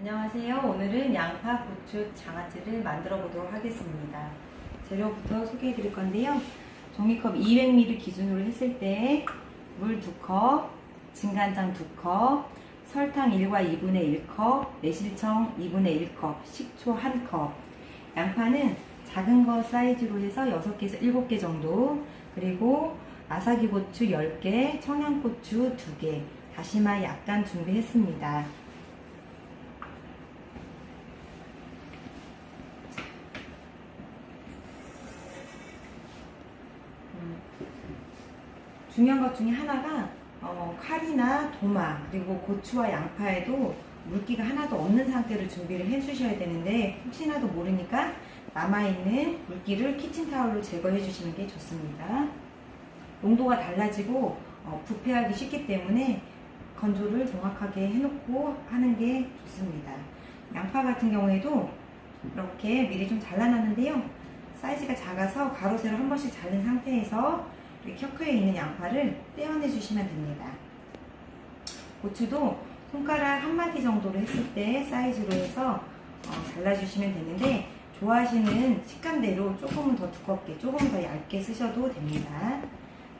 안녕하세요. 오늘은 양파, 고추, 장아찌를 만들어 보도록 하겠습니다. 재료부터 소개해 드릴 건데요. 종이컵 200ml 기준으로 했을 때 물 2컵, 진간장 2컵, 설탕 1과 2분의 1컵, 매실청 2분의 1컵, 식초 1컵. 양파는 작은 거 사이즈로 해서 6개에서 7개 정도, 그리고 아사기 고추 10개, 청양고추 2개, 다시마 약간 준비했습니다. 중요한 것 중에 하나가 어, 칼이나 도마 그리고 고추와 양파에도 물기가 하나도 없는 상태로 준비를 해 주셔야 되는데 혹시나도 모르니까 남아있는 물기를 키친타올로 제거해 주시는 게 좋습니다. 농도가 달라지고 어, 부패하기 쉽기 때문에 건조를 정확하게 해놓고 하는 게 좋습니다. 양파 같은 경우에도 이렇게 미리 좀 잘라놨는데요. 사이즈가 작아서 가로 세로 한 번씩 자른 상태에서 켜크에 있는 양파를 떼어내 주시면 됩니다. 고추도 손가락 한 마디 정도로 했을 때 사이즈로 해서 어, 잘라주시면 되는데 좋아하시는 식감대로 조금은 더 두껍게 조금 더 얇게 쓰셔도 됩니다.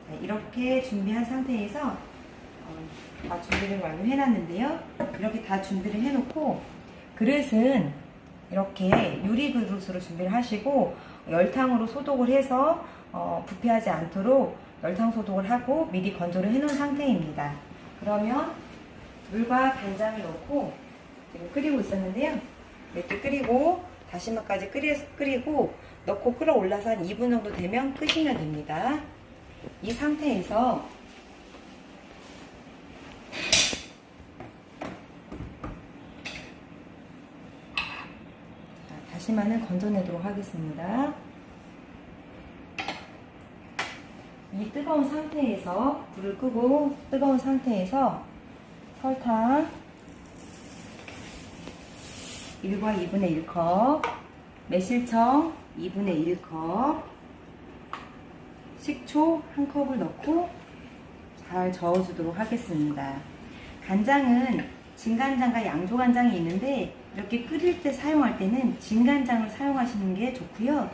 자, 이렇게 준비한 상태에서 어, 다 준비를 완료해 놨는데요. 이렇게 다 준비를 해놓고 그릇은 이렇게 유리 그릇으로 준비를 하시고 열탕으로 소독을 해서 어, 부패하지 않도록 열탕 소독을 하고 미리 건조를 해놓은 상태입니다. 그러면 물과 간장을 넣고 지금 끓이고 있었는데요. 이렇게 끓이고 다시마까지 끓이, 끓이고 넣고 끓어올라서 한 2분 정도 되면 끄시면 됩니다. 이 상태에서 자, 다시마는 건져내도록 하겠습니다. 이 뜨거운 상태에서 불을 끄고 뜨거운 상태에서 설탕 1과 2분의 1컵 매실청 2분의 1컵 식초 1컵을 넣고 잘 저어주도록 하겠습니다. 간장은 진간장과 양조간장이 있는데 이렇게 끓일 때 사용할 때는 진간장을 사용하시는 게 좋고요.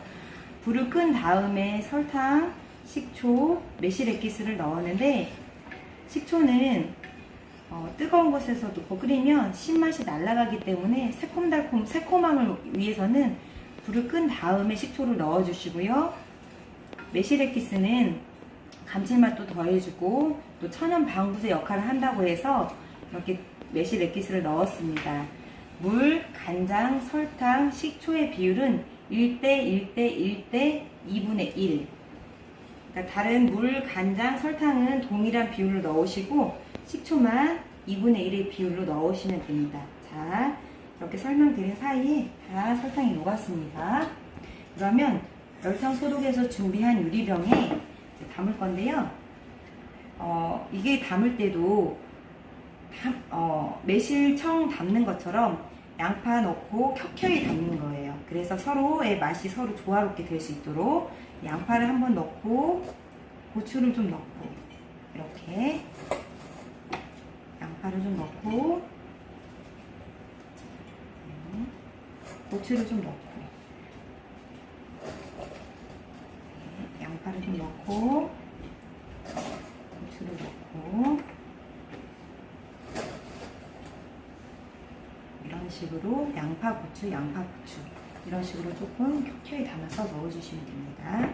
불을 끈 다음에 설탕, 식초, 매실액기스를 넣었는데 식초는 어, 뜨거운 곳에서 넣고 끓이면 신맛이 날아가기 때문에 새콤달콤 새콤함을 위해서는 불을 끈 다음에 식초를 넣어주시고요. 매실액기스는 감칠맛도 더해주고 또 천연 방부제 역할을 한다고 해서 이렇게 매실 액기스를 넣었습니다. 물, 간장, 설탕, 식초의 비율은 1대 1대 1대 2분의 1. 그러니까 다른 물, 간장, 설탕은 동일한 비율로 넣으시고 식초만 2분의 1의 비율로 넣으시면 됩니다. 자, 이렇게 설명드린 사이에 다 설탕이 녹았습니다. 그러면 열탕 소독해서 준비한 유리병에 담을 건데요. 어, 이게 담을 때도 담- 어, 매실청 담는 것처럼 양파 넣고 켜켜이 담는 거예요. 그래서 서로의 맛이 서로 조화롭게 될 수 있도록 양파를 한번 넣고 고추를 좀 넣고 이렇게 양파를 좀 넣고 음, 고추를 좀 넣고 네, 양파를 좀 넣고 고추를 넣고 이런 식으로 양파 고추 양파 고추 이런 식으로 조금 켜켜이 담아서 넣어주시면 됩니다.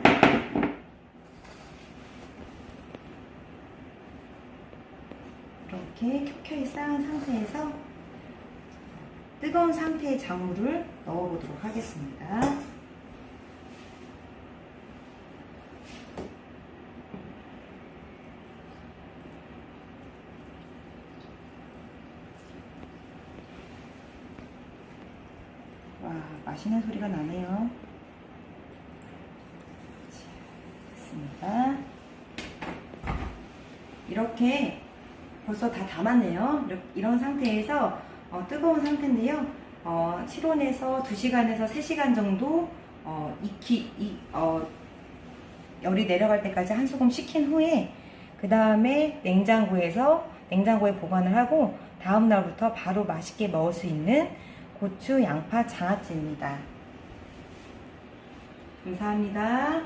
이렇게 켜켜이 쌓은 상태에서 뜨거운 상태의 작물을 넣어보도록 하겠습니다. 와, 맛있는 소리가 나네요. 자, 됐습니다. 이렇게 벌써 다 담았네요. 이런 상태에서 어, 뜨거운 상태인데요. 어, 7온에서 2시간에서 3시간 정도 어, 익히 이, 어, 열이 내려갈 때까지 한 소금 식힌 후에 그 다음에 냉장고에서 냉장고에 보관을 하고 다음 날부터 바로 맛있게 먹을 수 있는 고추 양파 장아찌입니다. 감사합니다.